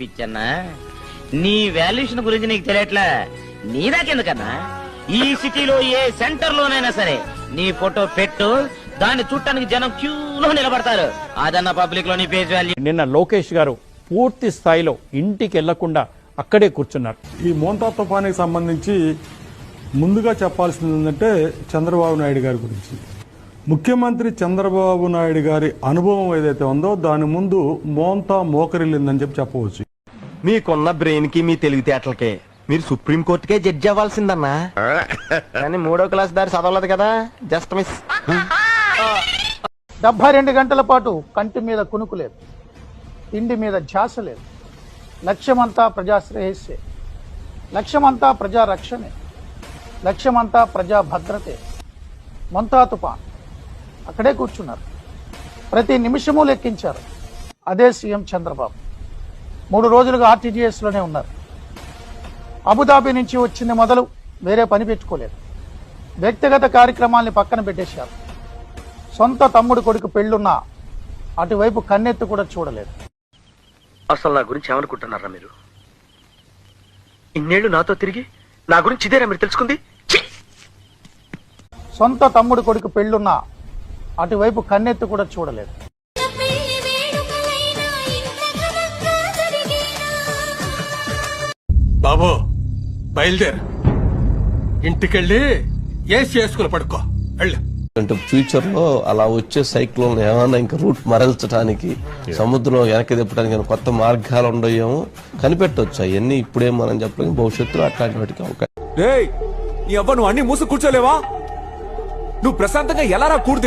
పిచ్చన్నా నీ వాల్యుయేషన్ గురించి నీకు తెలియట్లా? నీ దాకెందుకన్నా ఈ సిటీలో ఏ సెంటర్ లోనైనా సరే నీ ఫోటో పెట్టు దాన్ని చూడటానికి జనం క్యూలో నిలబడతారు. అదన్న పబ్లిక్లో నీ పేజ్ వాల్యూ నిన్న లోకేష్ గారు పూర్తి స్థాయిలో ఇంటికి వెళ్ళకుండా అక్కడే కూర్చున్నారు. ఈ మోంతా తుఫానికి సంబంధించి ముందుగా చెప్పాల్సింది ఏంటంటే చంద్రబాబు నాయుడు గారి గురించి. ముఖ్యమంత్రి చంద్రబాబు నాయుడు గారి అనుభవం ఏదైతే ఉందో దాని ముందు మోంతా మోకరిల్లిందని చెప్పి చెప్పవచ్చు. మీకున్న బ్రెయిన్కి మీ తెలివితేటలకి. మీరు సుప్రీం కోర్టుకే జడ్జి అవ్వాల్సిందన్నా. కానీ మూడో క్లాస్ దారి చదవలేదు కదా. జస్ట్ మిస్ డెబ్బై రెండు గంటల పాటు కంటి మీద కునుకు లేదు. తిండి మీద ధ్యాస లేదు. లక్ష్యమంతా ప్రజా శ్రేయస్సే లక్ష్యమంతా ప్రజా రక్షణే లక్ష్యమంతా ప్రజా భద్రతే మొంతా తుఫాన్. అక్కడే కూర్చున్నారు. ప్రతి నిమిషము లెక్కించారు. అదే సీఎం చంద్రబాబు. మూడు రోజులుగా ఆర్టీజీఎస్లోనే ఉన్నారు. అబుదాబి నుంచి వచ్చింది మొదలు వేరే పని పెట్టుకోలేదు. వ్యక్తిగత కార్యక్రమాల్ని పక్కన పెట్టేశారు. సొంత తమ్ముడు కొడుకు పెళ్ళున్నా అటువైపు కన్నెత్తి కూడా చూడలేదు. అసలు నా గురించి ఏమనుకుంటున్నారా మీరు? ఇన్నేళ్ళు నాతో తిరిగి నా గురించి ఇదేనా మీరు తెలుసుకుంది! సొంత తమ్ముడు కొడుకు పెళ్ళున్నా అటువైపు కన్నెత్తి కూడా చూడలేదు. బాబు బయలుదేరు. ఇంటికెళ్ళి ఏసి చేసుకుని పడుకో. వెళ్ళు. అంటే ఫ్యూచర్లో అలా వచ్చే సైక్లోన్ ఏమైనా ఇంకా రూట్ మరల్చడానికి సముద్రం వెనక్కి తిప్పడానికి కొత్త మార్గాలు ఉండయేమో కనిపెట్టవచ్చు అవన్నీ ఇప్పుడే మనం చెప్పలేము భవిష్యత్తులో అట్లాంటి వాటికి అవకాశం. నీ అవ్వ నువ్వు అన్ని మూసు కూర్చోలేవా? నువ్వు ప్రశాంతంగా ఎలా కూడు